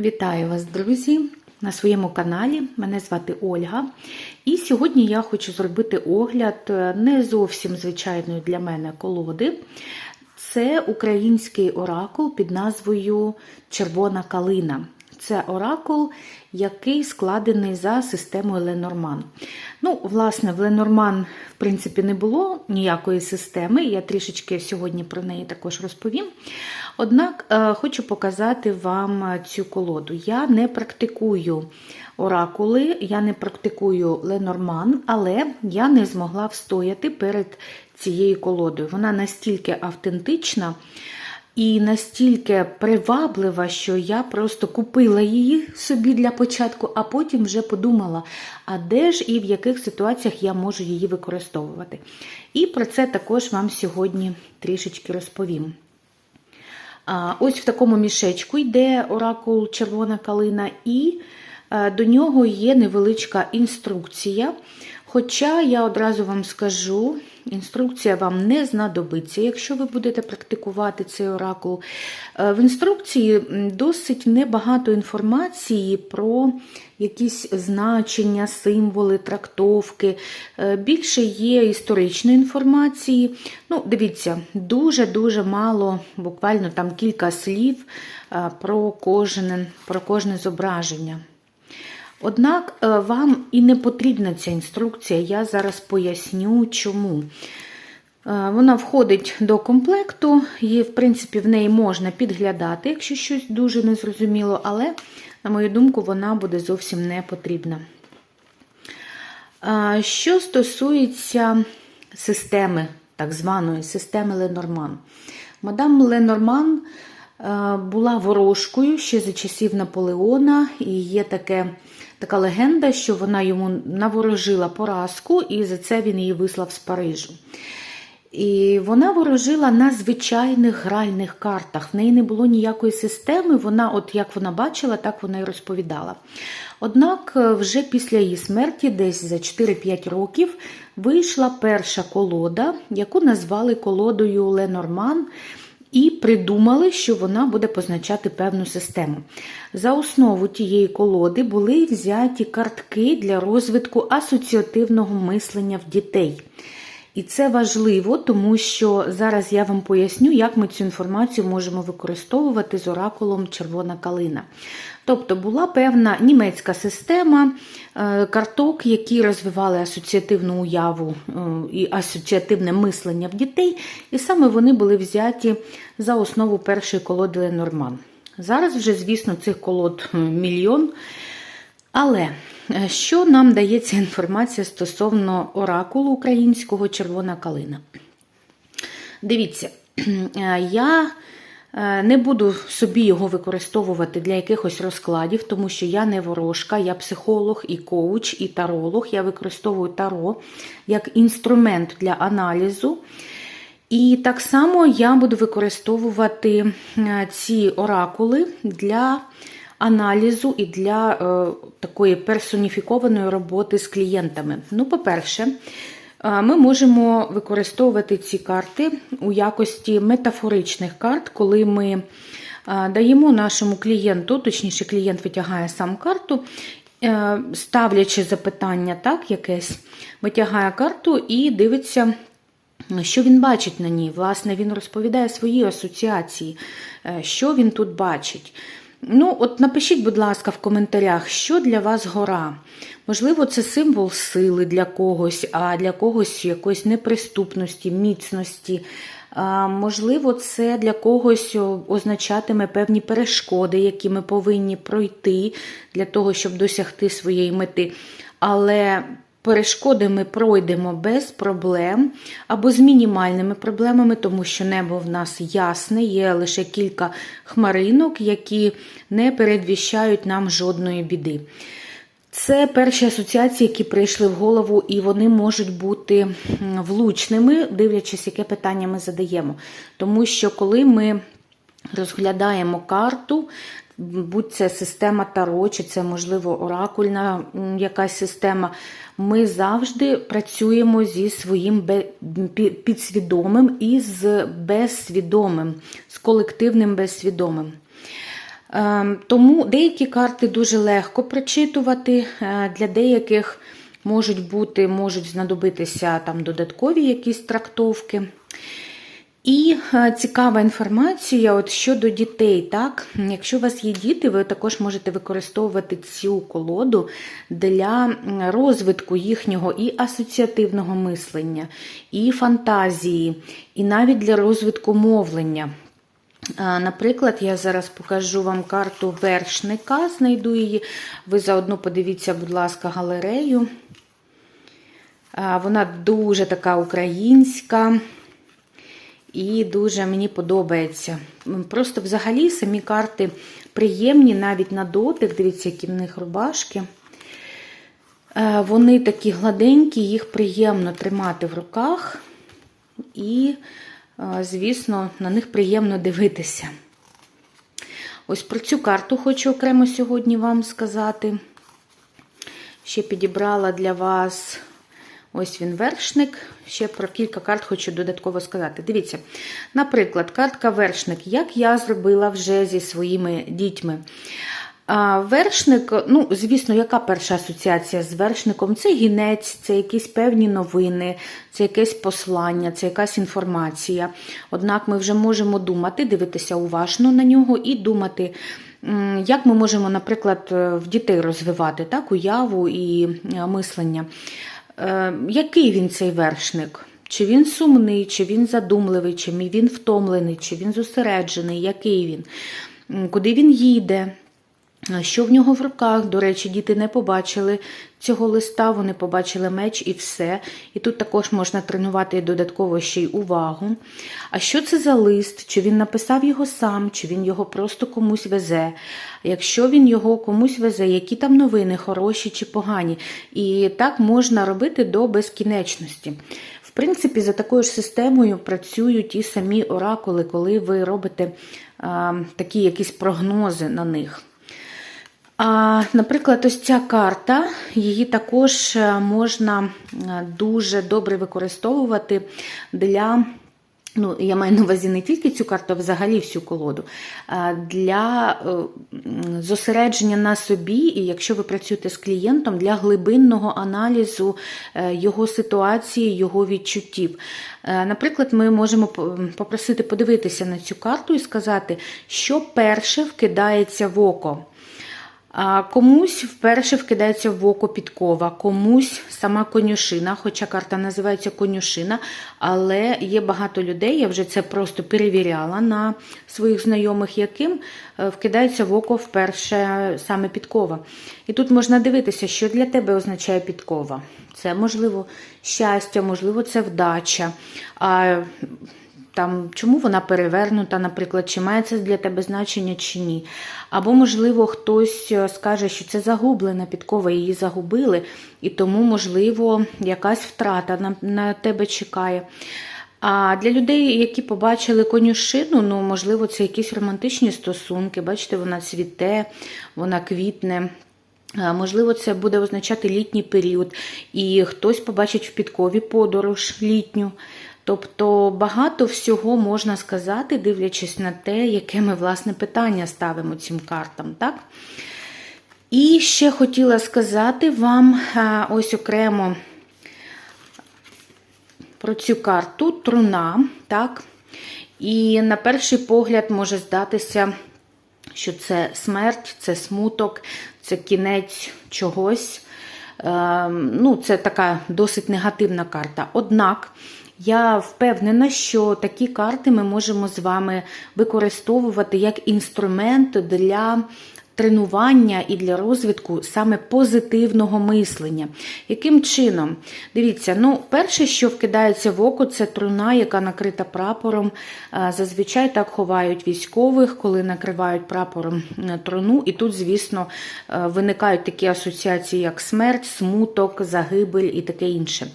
Вітаю вас, друзі, на своєму каналі. Мене звати Ольга. І сьогодні я хочу зробити огляд е, не зовсім звичайної для мене колоди. Це український оракул під назвою Червона калина. Це оракул, який складений за системою Ленорман. Ну, власне, в Ленорман, в принципі, не було ніякої системи. Я трішечки сьогодні про неї також розповім. Однак е, хочу показати вам цю колоду. Я не практикую оракули, я не практикую Ленорман, але я не змогла встояти перед цією колодою. Вона настільки автентична. І настільки приваблива, що я просто купила її собі для початку, а потім вже подумала, а де ж і в яких ситуаціях я можу її використовувати. І про це також вам сьогодні трішечки розповім. Ось в такому мішечку йде оракул червона калина, і е, до нього є невеличка інструкція. Хоча я одразу вам скажу, інструкція вам не знадобиться, якщо ви будете практикувати цей оракул. Е, в інструкції досить небагато інформації про якісь значення, символи, трактовки. Е, більше є історичної інформації. Ну, Дивіться, дуже-дуже мало, буквально там кілька слів е, про кожне, про кожне зображення. Однак е, вам і не потрібна ця інструкція, я зараз поясню чому. Е, вона входить до комплекту, і, в принципі, в неї можна підглядати, якщо щось дуже незрозуміло, але, на мою думку, вона буде зовсім не потрібна. Е, що стосується системи, так званої системи Ленорман, мадам Ленорман була ворожкою ще за часів Наполеона, і є таке така легенда, що вона йому наворожила поразку, і за це він її вислав з Парижу. І вона ворожила на звичайних гральних картах. В неї не було ніякої системи, вона, от як вона бачила, так вона і розповідала. Однак, е, вже після її смерті, десь за 4-5 років, вийшла перша колода, яку назвали колодою Ленорман і придумали, що вона буде позначати певну систему. За основу тієї колоди були взяті картки для розвитку асоціативного мислення в дітей. І це важливо, тому що зараз я вам поясню, як ми цю інформацію можемо використовувати з оракулом Червона калина. Тобто була певна німецька система е, карток, які розвивали асоціативну уяву е, і асоціативне мислення в дітей, і саме вони були взяті за основу першої колоди Ленорман. Зараз вже, звісно, цих колод мільйон. Але е, що нам дає ця інформація стосовно оракулу українського червона калина? Дивіться, я Е, не буду собі його використовувати для якихось розкладів, тому що я не ворожка, я психолог і коуч, і таролог. Я використовую таро як інструмент для аналізу. І так само я буду використовувати е, ці оракули для аналізу і для е, такої персоніфікованої роботи з клієнтами. Ну, по-перше, ми можемо використовувати ці карти у якості метафоричних карт, коли ми даємо нашому клієнту, точніше, клієнт витягає сам карту, е, ставлячи запитання, так, якесь, витягає карту і дивиться. Що він бачить на ній? Власне, він розповідає свої асоціації, е, що він тут бачить. Ну, от напишіть, будь ласка, в коментарях, що для вас гора. Можливо, це символ сили для когось, а для когось якоїсь неприступності, міцності. А, Можливо, це для когось означатиме певні перешкоди, які ми повинні пройти для того, щоб досягти своєї мети. Але Перешкоди ми пройдемо без проблем або з мінімальними проблемами, тому що небо в нас ясне, є лише кілька хмаринок, які не передвіщають нам жодної біди. Це перші асоціації, які прийшли в голову, і вони можуть бути влучними, дивлячись, яке питання ми задаємо. Тому що, коли ми розглядаємо карту, будь це система Таро, чи це, можливо, оракульна якась система, ми завжди працюємо зі своїм підсвідомим і з безсвідомим, з колективним безсвідомим. Ем, Тому деякі карти дуже легко прочитувати, е, для деяких можуть бути, можуть знадобитися там додаткові якісь трактовки. І е, цікава інформація от щодо дітей. Так? Якщо у вас є діти, ви також можете використовувати цю колоду для розвитку їхнього і асоціативного мислення, і фантазії, і навіть для розвитку мовлення. Наприклад, я зараз покажу вам карту вершника, знайду її. Ви заодно подивіться, будь ласка, галерею. Вона дуже така українська. І дуже мені подобається. Просто взагалі самі карти приємні, навіть на дотик. Дивіться, які в них рубашки. Е, Вони такі гладенькі, їх приємно тримати в руках. І, е, звісно, на них приємно дивитися. Ось про цю карту хочу окремо сьогодні вам сказати. Ще підібрала для вас ось він вершник. Ще про кілька карт хочу додатково сказати. Дивіться, наприклад, картка вершник, як я зробила вже зі своїми дітьми. А, Вершник, ну, звісно, яка перша асоціація з вершником? Це гінець, це якісь певні новини, це якесь послання, це якась інформація. Однак ми вже можемо думати, дивитися уважно на нього і думати, як ми можемо, наприклад, в дітей розвивати так, уяву і е, мислення. Е, Який він цей вершник? Чи він сумний, чи він задумливий, чи він втомлений, чи він зосереджений, який він, куди він їде, що в нього в руках. До речі, діти не побачили цього листа, вони побачили меч і все. І тут також можна тренувати додатково ще й увагу. А що це за лист? Чи він написав його сам, чи він його просто комусь везе? Якщо він його комусь везе, які там новини, хороші чи погані? І так можна робити до безкінечності. В принципі, за такою ж системою працюють і самі оракули, коли ви робите а, такі якісь прогнози на них. А, Наприклад, ось ця карта, її також е, можна е, дуже добре використовувати для. Ну, я маю на увазі не тільки цю карту, а взагалі всю колоду. Для е, зосередження на собі, і якщо ви працюєте з клієнтом, для глибинного аналізу його ситуації, його відчуттів. Наприклад, ми можемо попросити подивитися на цю карту і сказати, що перше вкидається в око. Комусь вперше вкидається в око підкова, комусь сама конюшина, хоча карта називається конюшина, але є багато людей, я вже це просто перевіряла на своїх знайомих, яким е, вкидається в око вперше саме підкова. І тут можна дивитися, що для тебе означає підкова. Це можливо щастя, можливо, це вдача. А там, чому вона перевернута, наприклад, чи має це для тебе значення чи ні. Або, можливо, хтось е, скаже, що це загублена підкова, її загубили, і тому, можливо, якась втрата на, на тебе чекає. А для людей, які побачили конюшину, ну, можливо, це якісь романтичні стосунки. Бачите, вона цвіте, вона квітне. Можливо, це буде означати літній період, і хтось побачить в підкові подорож літню. Тобто багато всього можна сказати, дивлячись на те, яке ми власне питання ставимо цим картам. так? І ще хотіла сказати вам ось окремо про цю карту труна. так? І на перший погляд може здатися, що це смерть, це смуток, це кінець чогось. Ем, Ну, Це така досить негативна карта. Однак я впевнена, що такі карти ми можемо з вами використовувати як інструмент для тренування і для розвитку саме позитивного мислення. Яким чином? Дивіться, ну, перше, що вкидається в око, це труна, яка накрита прапором. Зазвичай так ховають військових, коли накривають прапором труну. І тут, звісно, виникають такі асоціації, як смерть, смуток, загибель і таке інше.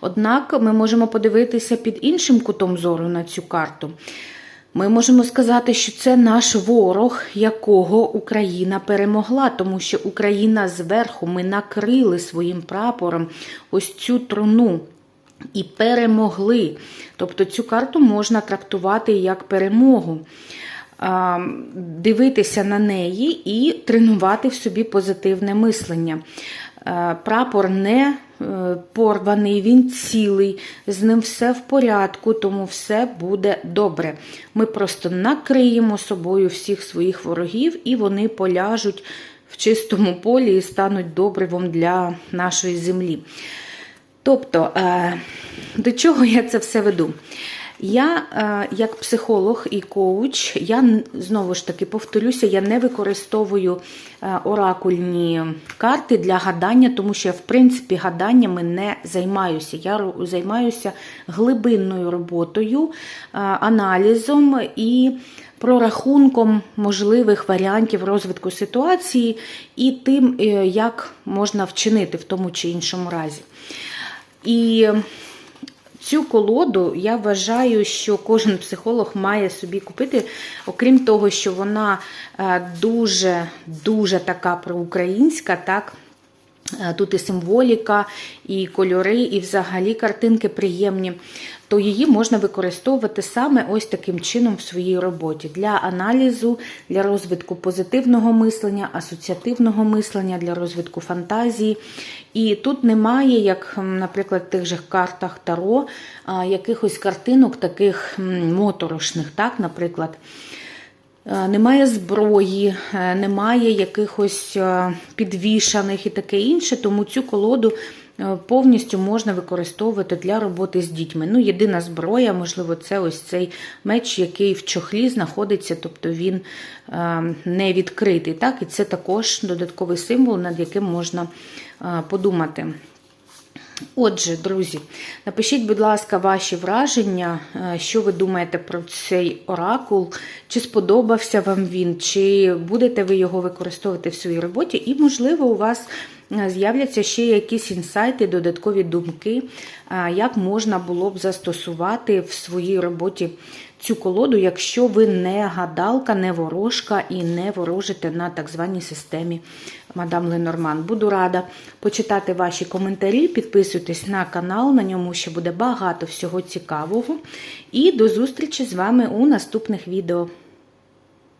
Однак ми можемо подивитися під іншим кутом зору на цю карту. Ми можемо сказати, що це наш ворог, якого Україна перемогла, тому що Україна зверху ми накрили своїм прапором ось цю труну. І перемогли. Тобто цю карту можна трактувати як перемогу. дивитися на неї і тренувати в собі позитивне мислення. Е, Прапор не е, порваний, він цілий, з ним все в порядку, тому все буде добре. Ми просто накриємо собою всіх своїх ворогів, і вони поляжуть в чистому полі і стануть добривом для нашої землі. Тобто, е, до чого я це все веду? Я, е, як психолог і коуч, я знову ж таки повторюся, я не використовую е, оракульні карти для гадання, тому що я, в принципі, гаданнями не займаюся. Я займаюся глибинною роботою, е, аналізом і прорахунком можливих варіантів розвитку ситуації і тим, як можна вчинити в тому чи іншому разі. І Цю колоду я вважаю, що кожен психолог має собі купити, окрім того, що вона е, дуже дуже така проукраїнська, так. Е, Тут і символіка, і кольори, і взагалі картинки приємні, то її можна використовувати саме ось таким чином в своїй роботі для аналізу, для розвитку позитивного мислення, асоціативного мислення, для розвитку фантазії. І тут немає, як, наприклад, в тих же картах Таро, якихось картинок таких моторошних, так, наприклад. Немає зброї, е, немає якихось е, підвішаних і таке інше, тому цю колоду повністю можна використовувати для роботи з дітьми. Ну, єдина зброя, можливо, це ось цей меч, який в чохлі знаходиться, тобто він е, не відкритий. Так? І це також додатковий символ, над яким можна е, подумати. Отже, друзі, напишіть, будь ласка, ваші враження, е, що ви думаєте про цей оракул, чи сподобався вам він, чи будете ви його використовувати в своїй роботі, і, можливо, у вас е, з'являться ще якісь інсайти, додаткові думки, е, як можна було б застосувати в своїй роботі цю колоду, якщо ви не гадалка, не ворожка і не ворожите на так званій системі Мадам Ленорман. Буду рада почитати ваші коментарі, підписуйтесь на канал, на ньому ще буде багато всього цікавого. І до зустрічі з вами у наступних відео.